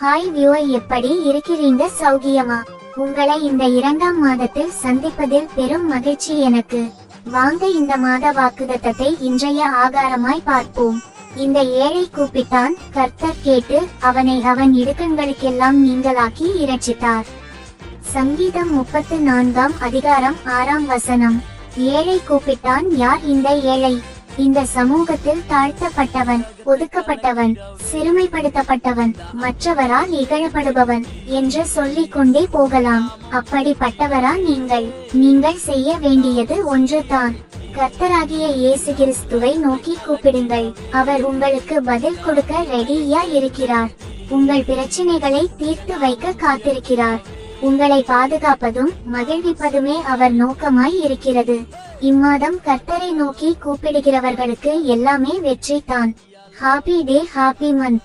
Hi வியூவை எப்படி இருக்கிறீங்க சௌகியமா? உங்களை இந்த இரண்டாம் மாதத்தில் சந்திப்பதில் பெரும் மகிழ்ச்சி எனக்கு. வாங்க இந்த மாத வாக்குதத்தத்தை இன்றைய ஆகாரமாய் பார்ப்போம். இந்த ஏழை கூப்பிட்டான் கர்த்தர் கேட்டு அவனை அவன் இடுக்கங்களுக்கெல்லாம் நீங்களாக்கி இரட்சித்தார். சங்கீதம் முப்பத்து நான்காம் அதிகாரம் ஆறாம் வசனம். ஏழை கூப்பிட்டான் யார் இந்த ஏழை? இந்த சமூகத்தில் தாழ்த்தப்பட்டவன் ஒதுக்கப்பட்டவன் சிறுமைப்படுத்தப்பட்டவன் மற்றவரால் இகழப்படுபவன் என்று சொல்லிக் கொண்டே போகலாம். அப்படிப்பட்டவரா நீங்கள். நீங்கள் செய்ய வேண்டியது ஒன்றுதான். கர்த்தராகிய இயேசு கிறிஸ்துவை நோக்கி கூப்பிடுங்கள். அவர் உங்களுக்கு பதில் கொடுக்க ரெடியா இருக்கிறார். உங்கள் பிரச்சனைகளை தீர்த்து வைக்க காத்திருக்கிறார். உங்களை பாதுகாப்பதும் மகிழ்விப்பதுமே அவர் நோக்கமாய் இருக்கிறது. இம்மாதம் கர்த்தரை நோக்கி கூப்பிடுகிறவர்களுக்கு எல்லாமே வெற்றி தான் ஹாப்பி டே ஹாப்பி மந்த்